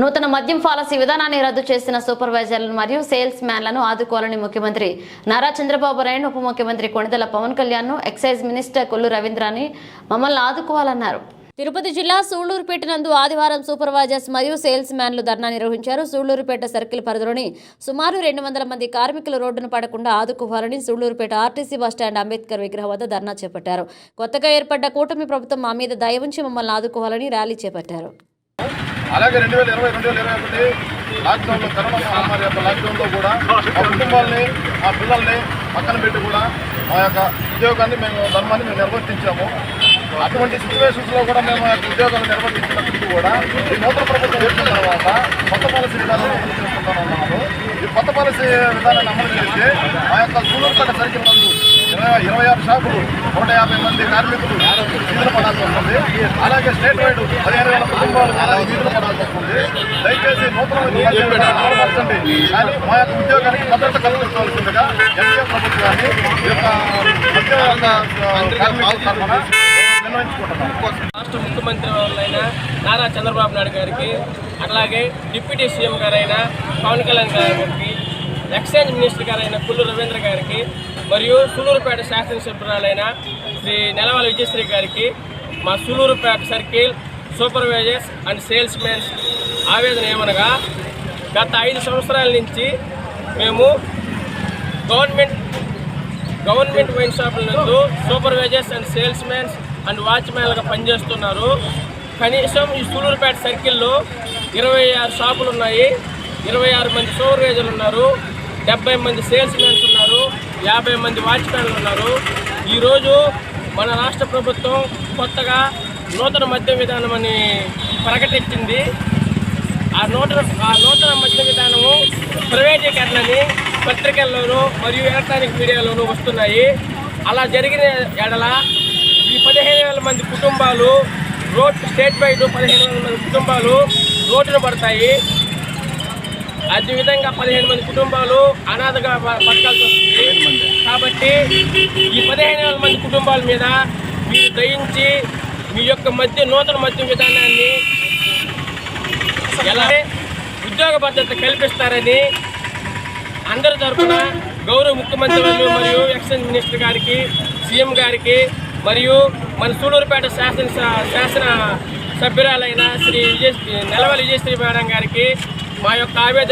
నూతన మద్యం పాలసీ విధానాన్ని రద్దు చేసిన సూపర్వైజర్లను మరియు సేల్స్ మ్యాన్లను ఆదుకోవాలని ముఖ్యమంత్రి నారా చంద్రబాబు నాయుడు ఉప ముఖ్యమంత్రి కొణిదల పవన్ కళ్యాణ్ ఎక్సైజ్ మినిస్టర్ కొల్లు రవీంద్రాన్ని మమ్మల్ని ఆదుకోవాలన్నారు. తిరుపతి జిల్లా సూళ్ళూరుపేట నందు ఆదివారం సూపర్వైజర్స్ మరియు సేల్స్ మ్యాన్లు ధర్నా నిర్వహించారు. సూళ్ళూరుపేట సర్కిల్ పరిధిలోని సుమారు రెండు వందల మంది కార్మికులు రోడ్డును పడకుండా ఆదుకోవాలని సూళ్ళూరుపేట ఆర్టీసీ బస్టాండ్ అంబేద్కర్ విగ్రహం వద్ద ధర్నా చేపట్టారు. కొత్తగా ఏర్పడ్డ కూటమి ప్రభుత్వం మా మీద దయ మమ్మల్ని ఆదుకోవాలని ర్యాలీ చేపట్టారు. అలాగే రెండు వేల ఇరవై రెండు వేల ఇరవై ఒకటి లాక్డౌన్లో కరోనా మహమ్మారి యొక్క లాక్డౌన్లో కూడా మా కుటుంబాలని మా పిల్లల్ని పక్కన పెట్టి కూడా మా యొక్క ఉద్యోగాన్ని మేము ధర్మాన్ని మేము నిర్వర్తించాము. అటువంటి సిచ్యువేషన్స్లో కూడా మేము ఆ యొక్క ఉద్యోగాలు నిర్వర్తించినప్పటికీ కూడా ఈ నూతన ప్రభుత్వం వచ్చిన తర్వాత కొత్త పాలసీ విధానాన్ని అమలు చేసుకుంటామన్నాము ఈ కొత్త పాలసీ విధానాన్ని అమలు చేస్తే మా యొక్క సూలూరుపేట సర్కిల్ నందు ఇరవై ఇరవై ఆరు షాపులు నూట యాభై మంది కార్మికులు వీధులు పడాల్సి వస్తుంది. అలాగే స్టేట్ వైడ్ పదిహేను వేల కుటుంబాలు వీధులు పడాల్సి వస్తుంది. దయచేసి నూతన అమలుపరచండి కానీ మా యొక్క ఉద్యోగానికి భద్రత కల్పించవలసిందిగా ఎన్డీఏ ప్రభుత్వాన్ని ఈ యొక్క కార్మికుల తరఫున రాష్ట్ర ముఖ్యమంత్రి వాళ్ళైన నారా చంద్రబాబు నాయుడు గారికి అట్లాగే డిప్యూటీ సీఎం గారైన పవన్ కళ్యాణ్ గారికి ఎక్సైజ్ మినిస్టర్ గారైన పుల్లు రవీంద్ర గారికి మరియు సూలూరుపేట శాసనసభ్యురాలైన శ్రీ నెలవాల విజయశ్రీ గారికి మా Sullurpeta circle supervisors and sales mens ఆవేదన ఏమనగా గత ఐదు సంవత్సరాల నుంచి మేము గవర్నమెంట్ గవర్నమెంట్ వైన్ షాపుల నందు supervisors and sales mens and వాచ్మెన్లుగా పనిచేస్తున్నారు. కనీసం ఈ సూలూరుపేట సర్కిల్లో ఇరవై ఆరు షాపులు ఉన్నాయి ఇరవై ఆరు మంది సూపర్వైజర్లు ఉన్నారు. డెబ్బై మంది సేల్స్ మెన్స్ యాభై మంది వాచ్మెన్లు ఉన్నారు. ఈరోజు మన రాష్ట్ర ప్రభుత్వం కొత్తగా నూతన మద్య విధానం అని ప్రకటించింది. ఆ నూతన ఆ నూతన మద్య విధానము ప్రైవేటీకరణని పత్రికల్లోనూ మరియు ఎలక్ట్రానిక్ మీడియాలోనూ వస్తున్నాయి. అలా జరిగిన ఎడల ఈ పదిహేను వేల మంది కుటుంబాలు రోడ్ స్టేట్ వైడ్ పదిహేను వేల మంది కుటుంబాలు రోడ్డున పడతాయి. అదేవిధంగా పదిహేను మంది కుటుంబాలు అనాథగా బతకాల్సి వస్తుంది. కాబట్టి ఈ పదిహేను వేల మంది కుటుంబాల మీద మీరు దయించి మీ యొక్క మధ్య నూతన మద్య విధానాన్ని ఎలా ఉద్యోగ భద్రత కల్పిస్తారని అందరి తరఫున గౌరవ ముఖ్యమంత్రి మరియు ఎక్సైజ్ మినిస్టర్ గారికి సీఎం గారికి మరియు మన సూలూరుపేట శాసన శాసన సభ్యురాలైన శ్రీ విజయ నెలవల్లి విజయశ్రీ మేడం గారికి మా యొక్క ఆవేదన